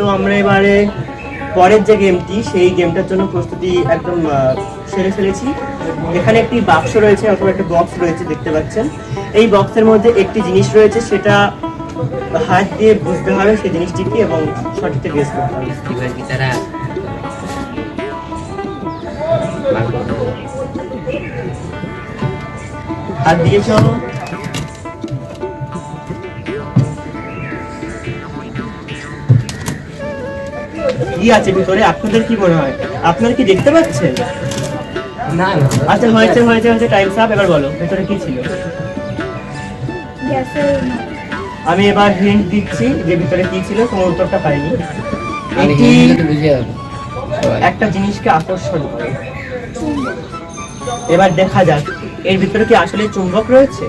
তো আমরা এবারে পরের যে গেমটি, সেই গেমটার জন্য প্রস্তুতি একদম সেরে ফেলেছি। এখানে একটি বাক্স রয়েছে অথবা একটা বক্স রয়েছে, দেখতে পাচ্ছেন। এই বক্সের মধ্যে একটি জিনিস রয়েছে, সেটা হাত দিয়ে বুঝতে হবে সেই জিনিসটি কি এবং সঠিকটা গেস করতে হবে। কি তারা কি আছে ভিতরে? আপনাদের কি মনে হয়? আপনারা কি দেখতে পাচ্ছেন? না আচ্ছা হয়েছে হয়েছে হয়েছে টাইম সাপ এবার বলো ভিতরে কি ছিল? আমি এবার হিন্ট দিচ্ছি যে ভিতরে কি ছিল তোমার উত্তরটা পাইনি। এটি। একটা জিনিসকে আকর্ষণ করে। এবার দেখা যাক এর ভিতরে কি আসলে চুম্বক রয়েছে?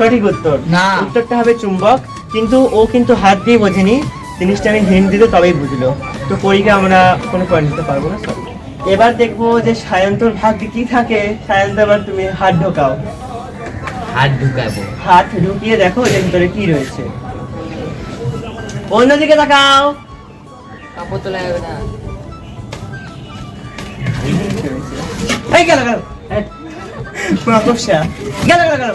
সঠিক উত্তর। না। উত্তরটা হবে চুম্বক কিন্তু ও কিন্তু হাত দিয়ে বোঝেনি। জিনিসটা আমি হিন্ট দিতে তবেই বুঝলো। তো পরীক্ষা আমরা কোনো পয়েন্ট দিতে পারব না। এবার দেখব যে সায়ন্তর ভাগ্যে কি থাকে। সায়ন্ত এবার তুমি হাত ঢোকাও। হাত ঢুকাবো। হাত ঢুকিয়ে দেখো এর ভিতরে কি রয়েছে। অন্যদিকে তাকাও। কাপড় তোলা যাবে না। এই গেল গেল গেল গেল।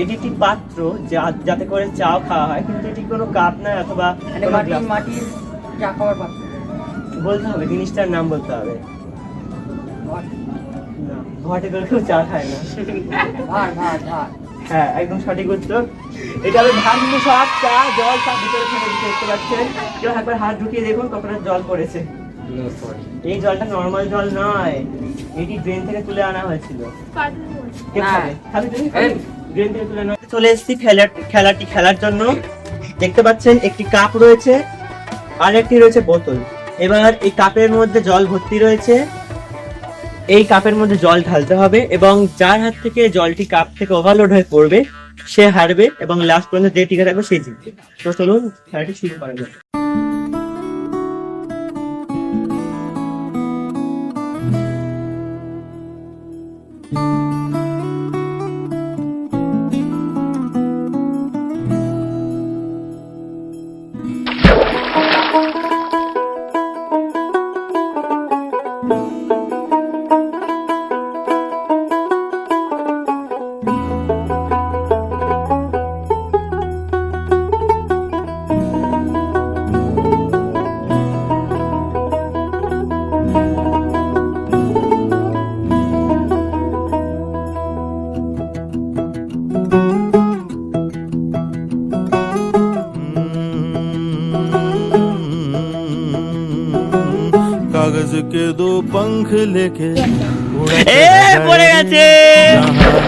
এটি একটি পাত্র যা যাতে করে চা খাওয়া হয় কিন্তু এটি কোনো কাপ নয় অথবা বলতে হবে জিনিসটার নাম বলতে হবে। ঘটে। করে কেউ চা খায় না। হ্যাঁ একদম সঠিক উত্তর। এটা হবে ধান সব চা জল সব ভিতরে ফেলে দিতে দেখতে পাচ্ছেন। কেউ একবার হাত ঢুকিয়ে দেখুন কতটা জল পড়েছে। এই জলটা নর্মাল জল নয়। এটি ড্রেন থেকে তুলে আনা হয়েছিল। কে খাবে? তুমি? চলে এসেছি খেলাটি খেলার জন্য। দেখতে পাচ্ছেন একটি কাপ রয়েছে আর একটি রয়েছে বোতল। এবার এই কাপের মধ্যে জল ভর্তি রয়েছে। এই কাপের মধ্যে জল ঢালতে হবে এবং যার হাত থেকে জলটি কাপ থেকে ওভারলোড হয়ে পড়বে, সে হারবে এবং লাস্ট পর্যন্ত যে টিকে থাকবে সে জিতবে। তো চলুন, খেলাটি শুরু করা যাক। कागज के दो पंख लेके उड़ा এ পড়ে গেছে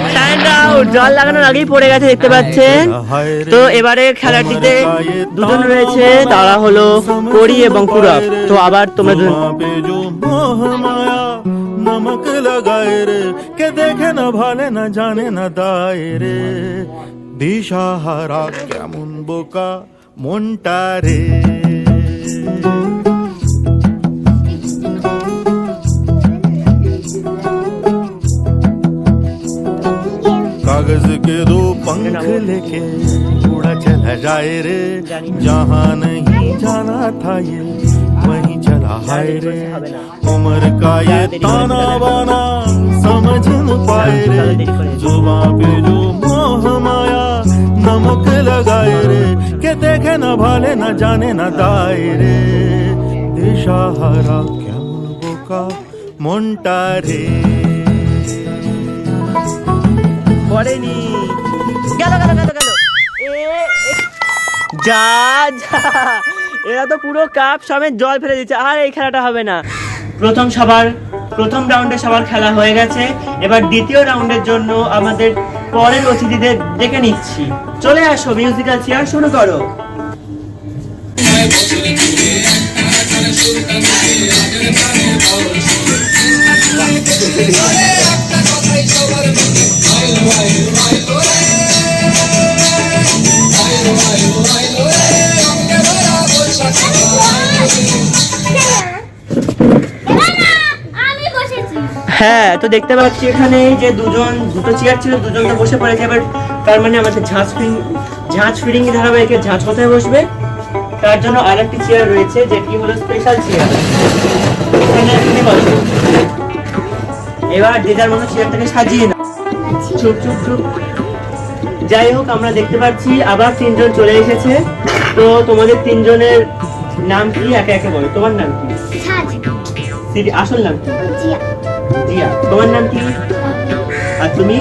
Stand out! জল লাগানোর আগেই পড়ে গেছে দেখতে পাচ্ছেন তো এবারে খেলাটিতে দুজন রয়েছে তারা হলো করি এবং কুরব তো আবার তোমরা দুজন जुबां पे जो मोह माया नमक लगाए रे के देखे न भाले न जाने न दाए रे দিশাহারা কেমন বোকা মনটা রে के दो पंख लेके उड़ा चला जाए रे। जहाँ नहीं जाना था ये वहीं चला हाय रे। उम्र का ये ताना बाना समझ न पाए रे। जो वहाँ पे जो मोह माया नमक लगाए रे। के देखे न भाले न जाने न दाए रे। दिशा हरा क्या बोका मुंटा रे। পড়েনি। গেল গেল গেল গেল। যা যা। এরা তো পুরো কাপ সমেত জল ফেলে দিচ্ছে। আর এই খেলাটা হবে না। প্রথম সবার, প্রথম রাউন্ডে সবার খেলা হয়ে গেছে। এবার দ্বিতীয় রাউন্ডের জন্য আমাদের পরের অতিথিদের ডেকে নিচ্ছি। চলে আসো মিউজিক্যাল চেয়ার শুরু করো। হ্যাঁ তো দেখতে পাচ্ছি এখানে যে দুজন দুটো চেয়ার ছিল দুজন তো বসে পড়েছে। এবার তার মানে আমাদের ঝাঁজ ফিরিং ঝাঁজ ফিরিং ধারাবাহিকের ঝাঁজ কোথায় বসবে? তার জন্য আর একটি চেয়ার রয়েছে যেটি হলো স্পেশাল চেয়ার এবার যে যার মতো চেয়ারটাকে সাজিয়ে না চুপ চুপ চুপ। যাই হোক আমরা দেখতে পাচ্ছি আবার তিনজন চলে এসেছে। তো তোমাদের তিনজনের নাম কি? একে একে বলো। তোমার নাম কি? আসল নাম কি? তোমার নাম কি? আর তুমি?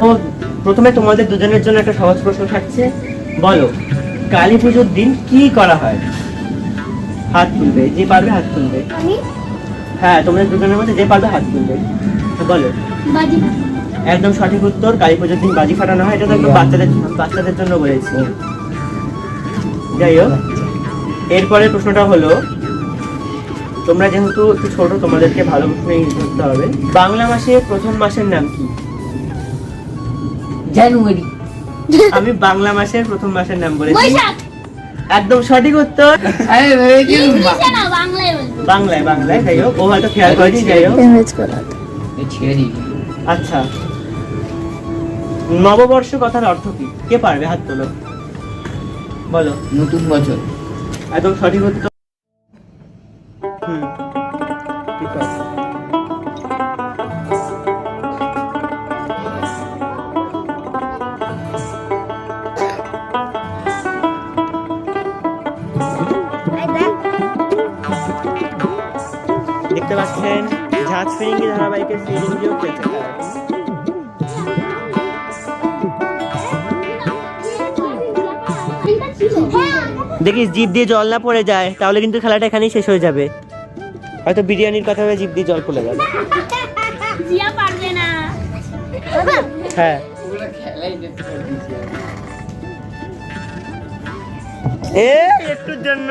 তো প্রথমে তোমাদের দুজনের জন্য একটা সহজ প্রশ্ন থাকছে। বলো কালী পুজোর দিন কি করা হয়? হাত তুলবে যে পারবে হাত তুলবে। আমি? হ্যাঁ তোমাদের দুজনের মধ্যে যে পারবে হাত তুলবে। বলো। একদম সঠিক উত্তর কালী পুজোর দিন বাজি ফাটানো হয়। এটা তো একটু বাচ্চাদের বাচ্চাদের জন্য বলেছি। যাই হোক এরপরে প্রশ্নটা হলো তোমরা যেহেতু একটু ছোট তোমাদেরকে ভালো করে ধরতে হবে। বাংলা মাসের প্রথম মাসের নাম কি? জানুয়ারি। আমি বাংলা মাসের প্রথম মাসের নাম বলেছি। বৈশাখ। একদম সঠিক উত্তর। বাংলায় বাংলায় বাংলায় যাই হোক ও হয়তো খেয়াল করেছি যাই হোক। আচ্ছা। নববর্ষ কথার অর্থ কি? কে পারবে হাত তোলো? বলো। নতুন বছর। একদম সঠিক উত্তর। দেখতে পাচ্ছেন ঝাঁজ ফিরিঙ্গি ধারাবাহিকের ফিরিঙ্গিও খেলছে দেখিস জিভ দিয়ে জল না পড়ে যায় তাহলে কিন্তু খেলাটা এখানেই শেষ হয়ে যাবে। হয়তো বিরিয়ানির কথা ভেবে জিভ দিয়ে জল পড়ে যাবে। জিয়া হ্যাঁ। এ? একটুর জন্য।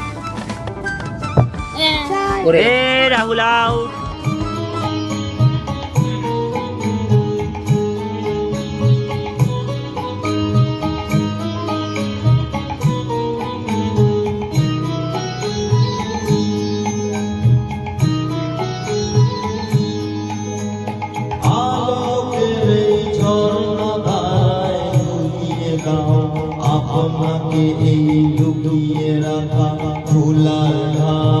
ওরে এ রাহুল আউট। আপনাকে এই লুকিয়ে রাখা ফুলার ঢাকা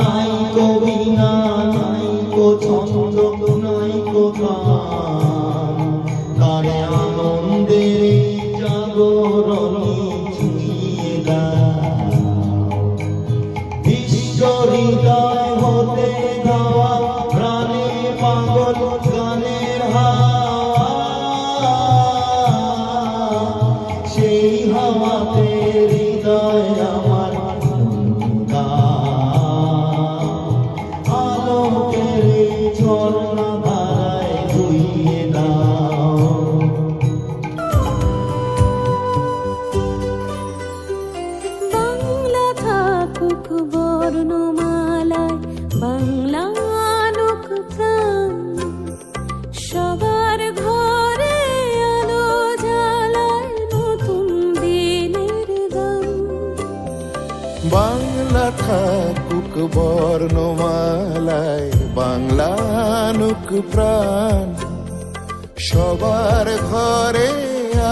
নাই কবিতা নাই কো ছন্দ প্রাণ। সবার ঘরে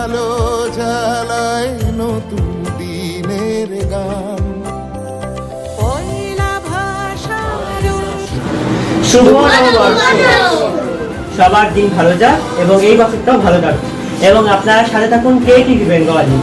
আলো জ্বালায় নতুন দিনের গান। শুভ সবার দিন ভালো যাক এবং এই বছরটাও ভালো যাক এবং আপনারা সাথে থাকুন কে টিভি বেঙ্গলি।